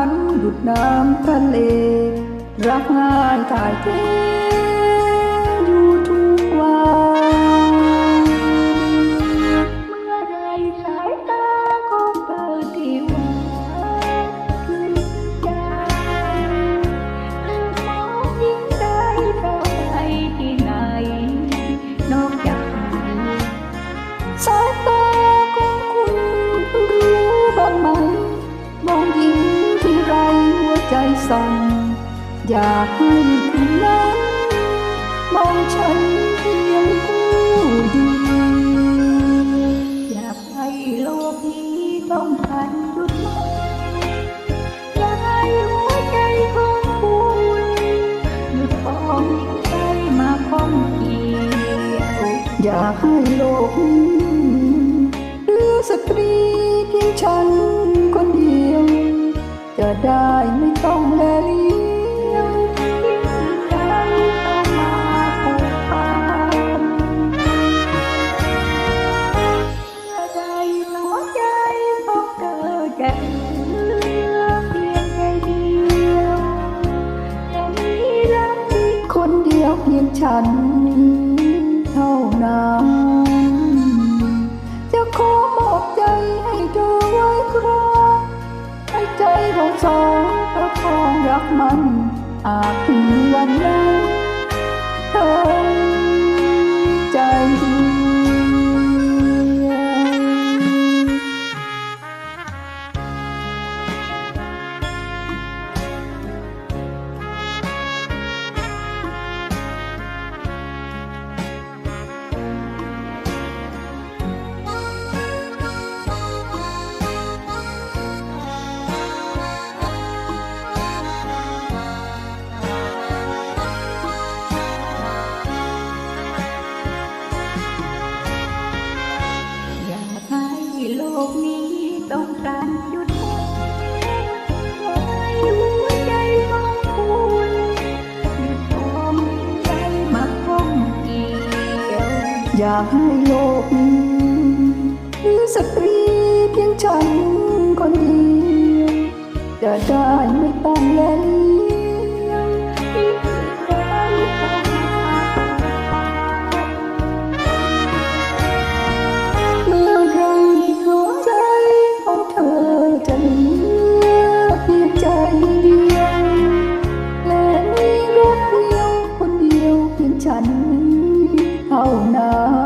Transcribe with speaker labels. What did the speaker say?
Speaker 1: ันดุดน้ำทะเล รักง่ายถ่ายเท
Speaker 2: สั่นอยาก
Speaker 1: ให้คุณนั้น มองฉันเพียงผู้เดียว
Speaker 2: อยากให้โลกนี้ต้องพันหยุดองอยากให้หัวใจของคุณหยุดฟองยิ่งใจมาข้องเกี่ยว
Speaker 1: อยากให้โลกนี้เหลือสตรีเพียงฉันค จได้ไม่ต้องแลเลี้ยว
Speaker 2: ใจต้องมาผูกพันเจอใจเพียงใจเดียวและมีรัก
Speaker 1: คนเดียวเพียงฉัน เราสองประคองรักมันอาจถึงวันนั้นเธอ อยากให้โลกนี้มีสตรีเพียงฉันคนเดียวจะได้ไม่ต้องแลเลี้ยว
Speaker 2: ที่ได้ต้องมา
Speaker 1: เมื่อไรหัวใจของเธอจะเหลือเพียงใจเดียวและมีรักเดียวคนเดียวเพียงฉัน เท่านั้น